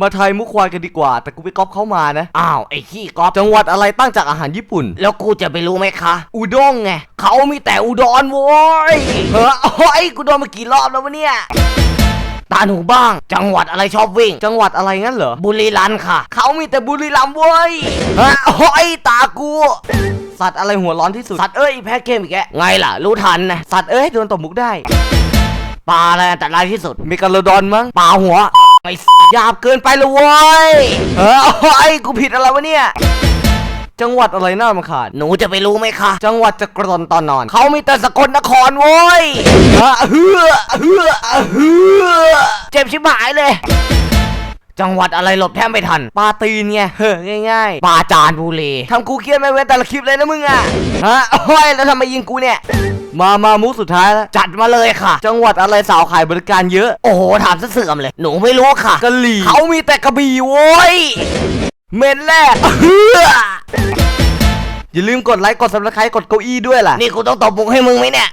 มาไทยมุกควายกันดีกว่า แต่กูไปก๊อปเข้ามานะ อ้าวไอ้ขี้ก๊อฟจังหวัดอะไรตั้งจากอาหารญี่ปุ่น แล้วกูจะไปรู้ไหมคะ อุด้งไงเขามีแต่อุดรโว้ยเฮ้อโอ้ยกูโดนมากี่รอบแล้ววะเนี่ยตาหนูบ้าง จังหวัดอะไรชอบวิ่ง จังหวัดอะไรงั้นเหรอบุรีรัมย์ค่ะ เขามีแต่บุรีรัมย์เว้ยฮะโอ้ยตากูสัตว์อะไรหัวร้อนที่สุดสัตว์เอ้ยแพ้เกมอีกแกไงล่ะ รู้ทันนะสัตว์เอ้ยโดนตบมุกได้ปลาอะไรอันตรายที่สุดเมกาโลดอนมั้งปลาหัว ไอ้หยาบเกินไปเลยเว้ยเฮ้อโอ้ยกูผิดอะไรวะเนี่ย จังหวัดอะไรน่ารำคาญหนูจะไปรู้ไหมคะ จังหวัดจะกรนตอนนอน เขามีแต่สกลนครโว้ยฮะเฮือเฮือเฮือเจ็บชิบหายเลย จังหวัดอะไรหลบแทบไม่ทันปลาตีนไง เฮ้อง่ายปลาจานบุรีๆทำกูเครียดไม่เว้นแต่ละคลิปเลยนะมึงอะฮะ โอ้ย แล้วทำไมยิงกูเนี่ย มามามุกสุดท้ายแล้ว จัดมาเลยค่ะ จังหวัดอะไรสาวขายบริการเยอะ โอ้โห ถามซะเสื่อมเลย หนูไม่รู้ค่ะกะหรี่เขามีแต่กระบี่โว้ย เมนแรกเฮืออย่าลืมกดไลค์ กดซับสไครต์กดเก้าอี้ด้วยล่ะ นี่กูต้องตบมุกให้มึงไหมเนี่ย